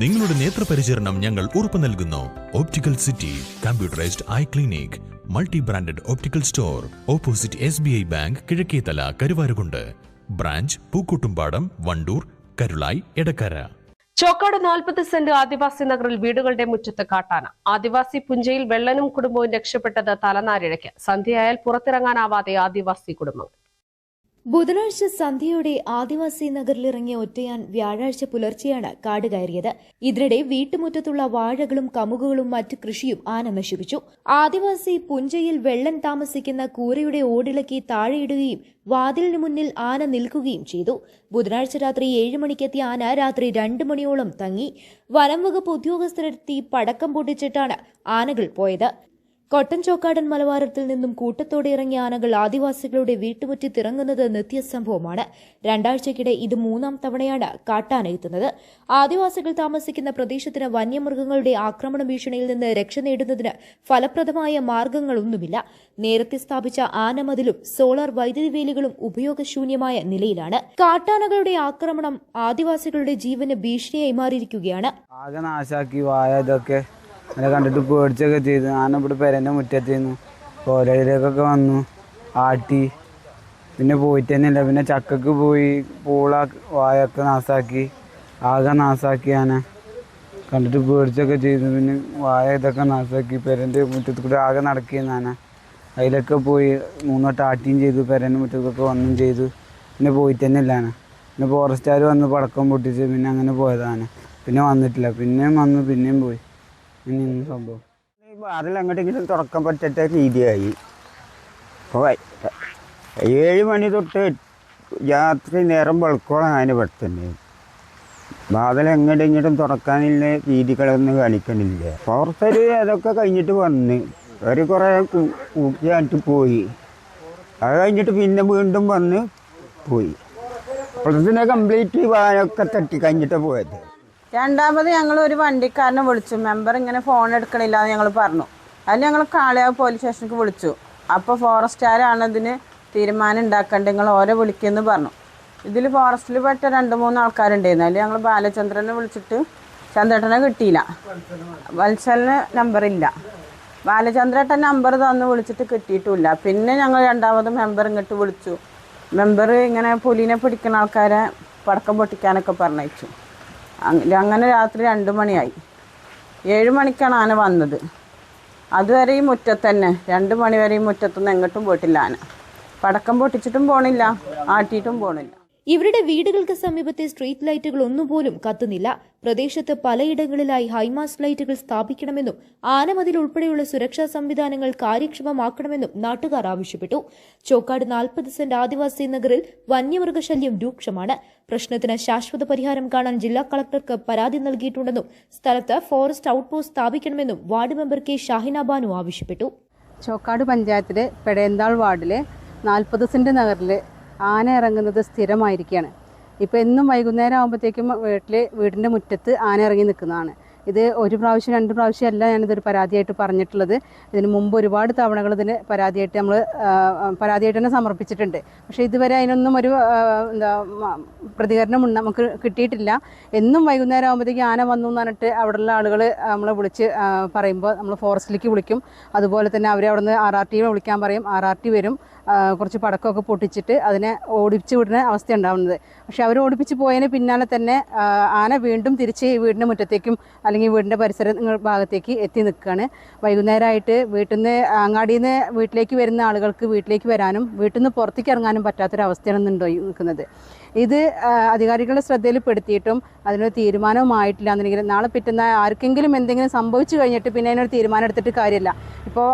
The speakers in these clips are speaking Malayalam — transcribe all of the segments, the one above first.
നിങ്ങളുടെ നേത്രപരിചരണം ഞങ്ങൾ ഉറപ്പു നൽകുന്നു. Optical city computerised eye clinic multi branded optical store opposite S B I bank Kizhakkethala Karuvarakundu branch Pookkottumpadam Wandoor Karulai Edakkara Chokkad നാൽപ്പത് സെന്റ് ആദിവാസി നഗറിൽ വീടുകളുടെ മുറ്റത്ത് കാട്ടാന. ആദിവാസി പുഞ്ചയിൽ വെള്ളനും കുടുംബവും രക്ഷപ്പെട്ടത് തലനാരിഴയ്ക്ക്. സന്ധ്യയായാൽ പുറത്തിറങ്ങാനാവാതെ ആദിവാസി കുടുംബങ്ങൾ ബുധനാഴ്ച സന്ധ്യയോടെ ആദിവാസി നഗറിലിറങ്ങിയ ഒറ്റയാൻ വ്യാഴാഴ്ച പുലർച്ചെയാണ് കാട് കയറിയത്. ഇതിനിടെ വീട്ടുമുറ്റത്തുള്ള വാഴകളും കമുകുകളും മറ്റു കൃഷിയും ആന നശിപ്പിച്ചു ആദിവാസി പുഞ്ചയിൽ വെള്ളം താമസിക്കുന്ന കൂരയുടെ ഓടിളക്കി താഴെയിടുകയും വാതിലിന് മുന്നിൽ ആന നിൽക്കുകയും ചെയ്തു. ബുധനാഴ്ച രാത്രി ഏഴ് മണിക്കെത്തിയ ആന രാത്രി രണ്ട് മണിയോളം തങ്ങി. വനംവകുപ്പ് ഉദ്യോഗസ്ഥരെത്തി പടക്കം പൊട്ടിച്ചിട്ടാണ് ആനകൾ പോയത്. കൊട്ടൻ ചോക്കാടൻ മലവാരത്തിൽ നിന്നും കൂട്ടത്തോടെ ഇറങ്ങിയ ആനകൾ ആദിവാസികളുടെ വീട്ടുമുറ്റത്തിറങ്ങുന്നത് നിത്യസംഭവമാണ്. രണ്ടാഴ്ചക്കിടെ ഇത് മൂന്നാം തവണയാണ് കാട്ടാന എത്തുന്നത്. ആദിവാസികൾ താമസിക്കുന്ന പ്രദേശത്തിന് വന്യമൃഗങ്ങളുടെ ആക്രമണ ഭീഷണിയിൽ നിന്ന് രക്ഷ നേടുന്നതിന് ഫലപ്രദമായ മാർഗങ്ങളൊന്നുമില്ല. നേരത്തെ സ്ഥാപിച്ച ആനമതിലും സോളാർ വൈദ്യുതി വേലികളും ഉപയോഗശൂന്യമായ നിലയിലാണ്. കാട്ടാനകളുടെ ആക്രമണം ആദിവാസികളുടെ ജീവന് ഭീഷണിയായി മാറിയിരിക്കുകയാണ്. അങ്ങനെ കണ്ടിട്ട് പേടിച്ചൊക്കെ ചെയ്തു. ആന ഇവിടെ പെരന്റെ മുറ്റത്തിരുന്നു കോലയിലേക്കൊക്കെ വന്നു ആട്ടി. പിന്നെ പോയിട്ട് തന്നെ ഇല്ല പിന്നെ ചക്കക്ക് പോയി പൂള വായൊക്കെ നാസാക്കി ആകെ നാസാക്കി ആന കണ്ടിട്ട് പേടിച്ചൊക്കെ ചെയ്തു പിന്നെ വായ ഇതൊക്കെ നാസാക്കി പെരന്റെ മുറ്റത്ത് കൂടി ആകെ നടക്കിയെന്ന് ആന അതിലൊക്കെ പോയി മൂന്നോട്ട് ആട്ടിയും ചെയ്തു പെരന്റെ മുറ്റത്തൊക്കെ വന്നും ചെയ്തു. പിന്നെ പോയിട്ട് തന്നെ ഇല്ലാണ് പിന്നെ ഫോറസ്റ്റുകാർ വന്ന് പടക്കം പൊട്ടിച്ച് പിന്നെ അങ്ങനെ പോയതാണ് പിന്നെ വന്നിട്ടില്ല. പിന്നെയും വന്നു പിന്നെയും പോയി. സംഭവം? വാതിൽ അങ്ങോട്ടെങ്കിലും തുറക്കാൻ പറ്റാത്ത രീതിയായി. ഏഴ് മണി തൊട്ട് രാത്രി നേരം വെളുക്കോളം അതിന് ഇവിടെ വാതിൽ എങ്ങോട്ടും ഇങ്ങോട്ടും തുറക്കാനുള്ള രീതികളൊന്നും കാണിക്കണില്ല. പുറത്തൊരു അതൊക്കെ കഴിഞ്ഞിട്ട് വന്ന് ഒരു കുറേ കൂട്ടിയായിട്ട് പോയി. അത് കഴിഞ്ഞിട്ട് പിന്നെ വീണ്ടും വന്ന് പോയി. പുറത്തിനെ കംപ്ലീറ്റ് വായൊക്കെ തട്ടി കഴിഞ്ഞിട്ട് പോയത്. രണ്ടാമത് ഞങ്ങൾ ഒരു വണ്ടിക്കാരനെ വിളിച്ചു. മെമ്പർ ഇങ്ങനെ ഫോൺ എടുക്കണില്ല എന്ന് ഞങ്ങൾ പറഞ്ഞു. അതിൽ ഞങ്ങൾ കാളയാവ് പോലീസ് സ്റ്റേഷനിലേക്ക് വിളിച്ചു. അപ്പോൾ ഫോറസ്റ്റുകാരാണ് ഇതിന് തീരുമാനം ഉണ്ടാക്കേണ്ടത് നിങ്ങൾ ഓരോ വിളിക്കുമെന്ന് പറഞ്ഞു. ഇതിൽ ഫോറസ്റ്റിൽ പെട്ട രണ്ട് മൂന്ന് ആൾക്കാരുണ്ടായിരുന്നു. അതിൽ ഞങ്ങൾ ബാലചന്ദ്രനെ വിളിച്ചിട്ട് ചന്ദ്രേട്ടനെ കിട്ടിയില്ല. വത്സലിന് ഇല്ല. ബാലചന്ദ്രേട്ടൻ നമ്പർ തന്ന് വിളിച്ചിട്ട് കിട്ടിയിട്ടുമില്ല പിന്നെ ഞങ്ങൾ രണ്ടാമത് മെമ്പർ ഇങ്ങോട്ട് വിളിച്ചു. മെമ്പർ ഇങ്ങനെ പുലിനെ പിടിക്കുന്ന ആൾക്കാരെ പടക്കം പൊട്ടിക്കാനൊക്കെ പറഞ്ഞയച്ചു. അങ്ങനെ രാത്രി രണ്ട് മണിയായി. ഏഴ് മണിക്കാണ് ആന വന്നത്. അതുവരെ ഈ മുറ്റത്ത് തന്നെ രണ്ട് മണി വരെ ഈ മുറ്റത്തൊന്നും എങ്ങോട്ടും പോയിട്ടില്ല ആന. പടക്കം പൊട്ടിച്ചിട്ടും പോണില്ല ആട്ടിയിട്ടും പോണില്ല. ഇവരുടെ വീടുകൾക്ക് സമീപത്തെ സ്ട്രീറ്റ് ലൈറ്റുകൾ ഒന്നുപോലും കത്തുന്നില്ല. പ്രദേശത്ത് പലയിടങ്ങളിലായി ഹൈമാസ് ലൈറ്റുകൾ സ്ഥാപിക്കണമെന്നും ആനമതിൽ ഉൾപ്പെടെയുള്ള സുരക്ഷാ സംവിധാനങ്ങൾ കാര്യക്ഷമമാക്കണമെന്നും നാട്ടുകാർ ആവശ്യപ്പെട്ടു. ചോക്കാട് നാൽപ്പത് സെന്റ് ആദിവാസി നഗറിൽ വന്യമൃഗശല്യം രൂക്ഷമാണ്. പ്രശ്നത്തിന് ശാശ്വത പരിഹാരം കാണാൻ ജില്ലാ കളക്ടർക്ക് പരാതി നൽകിയിട്ടുണ്ടെന്നും സ്ഥലത്ത് forest outpost സ്ഥാപിക്കണമെന്നും ward member K Shahina Banu ആവശ്യപ്പെട്ടു. ചോക്കാട് പഞ്ചായത്തിലെ പെടയന്താൾ വാർഡിലെ നാൽപ്പത് സെന്റ് നഗറിൽ ആന ഇറങ്ങുന്നത് സ്ഥിരമായിരിക്കുകയാണ്. ഇപ്പോൾ എന്നും വൈകുന്നേരം ആകുമ്പോഴത്തേക്കും വീട്ടിൽ വീടിന്റെ മുറ്റത്ത് ആന ഇറങ്ങി നിൽക്കുന്നതാണ്. ഇത് ഒരു പ്രാവശ്യം രണ്ട് പ്രാവശ്യം അല്ല ഞാനിതൊരു പരാതിയായിട്ട് പറഞ്ഞിട്ടുള്ളത്. ഇതിന് മുമ്പ് ഒരുപാട് തവണകൾ ഇതിന് പരാതിയായിട്ട് നമ്മൾ പരാതിയായിട്ട് തന്നെ സമർപ്പിച്ചിട്ടുണ്ട്. പക്ഷേ ഇതുവരെ അതിനൊന്നും ഒരു എന്താ പ്രതികരണം നമുക്ക് കിട്ടിയിട്ടില്ല. എന്നും വൈകുന്നേരം ആകുമ്പോഴത്തേക്ക് ആന വന്നു എന്ന് പറഞ്ഞിട്ട് അവിടെയുള്ള ആളുകൾ നമ്മളെ വിളിച്ച് പറയുമ്പോൾ നമ്മൾ ഫോറസ്റ്റിലേക്ക് വിളിക്കും. അതുപോലെ തന്നെ അവരെ അവിടുന്ന് ആർ ആർ ടി വിളിക്കാൻ പറയും. ആർ ആർ ടി വരും. കുറച്ച് പടക്കമൊക്കെ പൊട്ടിച്ചിട്ട് അതിനെ ഓടിപ്പിച്ച് വിടുന്ന അവസ്ഥ ഉണ്ടാവുന്നത് പക്ഷെ അവർ ഓടിപ്പിച്ച് പോയതിന് പിന്നാലെ തന്നെ ആന വീണ്ടും തിരിച്ച് വീടിന്റെ മുറ്റത്തേക്കും അല്ലെങ്കിൽ വീടിന്റെ പരിസര ഭാഗത്തേക്ക് എത്തി നിൽക്കുകയാണ്. വൈകുന്നേരമായിട്ട് വീട്ടിൽ നിന്ന് അങ്ങാടിയിൽ നിന്ന് വീട്ടിലേക്ക് വരുന്ന ആളുകൾക്ക് വീട്ടിലേക്ക് വരാനും വീട്ടിൽ നിന്ന് പുറത്തേക്ക് ഇറങ്ങാനും പറ്റാത്തൊരവസ്ഥയാണ് ഇന്നുണ്ടോ നിൽക്കുന്നത്. ഇത് അധികാരികളുടെ ശ്രദ്ധയിൽപ്പെടുത്തിയിട്ടും അതിനൊരു തീരുമാനവുമായിട്ടില്ല എന്നുണ്ടെങ്കിൽ നാളെ പിറ്റുന്ന ആർക്കെങ്കിലും എന്തെങ്കിലും സംഭവിച്ചു കഴിഞ്ഞിട്ട് പിന്നെ അതിനൊരു തീരുമാനം എടുത്തിട്ട് കാര്യമില്ല. ഇപ്പോൾ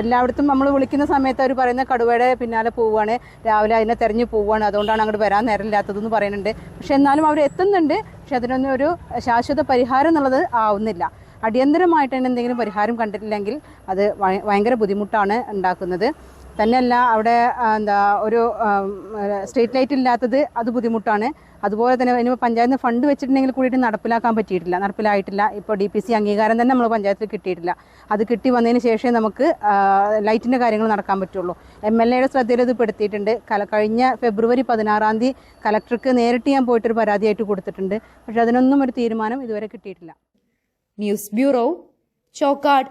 എല്ലായിടത്തും നമ്മൾ വിളിക്കുന്ന സമയത്ത് അവർ പറയുന്ന കടുവയുടെ പിന്നാലെ പോവുകയാണ്. രാവിലെ അതിനെ തെരഞ്ഞു പോവുകയാണ്. അതുകൊണ്ടാണ് അങ്ങോട്ട് വരാൻ നേരമില്ലാത്തതെന്ന് പറയുന്നുണ്ട്. പക്ഷെ എന്നാലും അവർ എത്തുന്നുണ്ട്. പക്ഷെ അതിനൊന്നും ഒരു ശാശ്വത പരിഹാരം എന്നുള്ളത് ആവുന്നില്ല. അടിയന്തരമായിട്ട് തന്നെ എന്തെങ്കിലും പരിഹാരം കണ്ടിട്ടില്ലെങ്കിൽ അത് ഭയ- ഭയങ്കര ബുദ്ധിമുട്ടാണ് ഉണ്ടാക്കുന്നത്. തന്നെയല്ല അവിടെ എന്താ ഒരു സ്ട്രീറ്റ് ലൈറ്റ് ഇല്ലാത്തത് അത് ബുദ്ധിമുട്ടാണ്. അതുപോലെ തന്നെ ഇനി പഞ്ചായത്ത് ഫണ്ട് വെച്ചിട്ടുണ്ടെങ്കിൽ കൂടിയിട്ട് നടപ്പിലാക്കാൻ പറ്റിയിട്ടില്ല നടപ്പിലായിട്ടില്ല. ഇപ്പോൾ ഡി പി സി അംഗീകാരം തന്നെ നമ്മൾ പഞ്ചായത്തിൽ കിട്ടിയിട്ടില്ല. അത് കിട്ടി വന്നതിന് ശേഷമേ നമുക്ക് ലൈറ്റിന്റെ കാര്യങ്ങൾ നടക്കാൻ പറ്റുള്ളൂ. എം എൽ എയുടെ ശ്രദ്ധയിൽ ഇത് പെടുത്തിയിട്ടുണ്ട്. കല കഴിഞ്ഞ ഫെബ്രുവരി പതിനാറാം തീയതി കലക്ടർക്ക് നേരിട്ട് ഞാൻ പോയിട്ടൊരു പരാതിയായിട്ട് കൊടുത്തിട്ടുണ്ട്. പക്ഷേ അതിനൊന്നും ഒരു തീരുമാനം ഇതുവരെ കിട്ടിയിട്ടില്ല. News bureau Chokkad.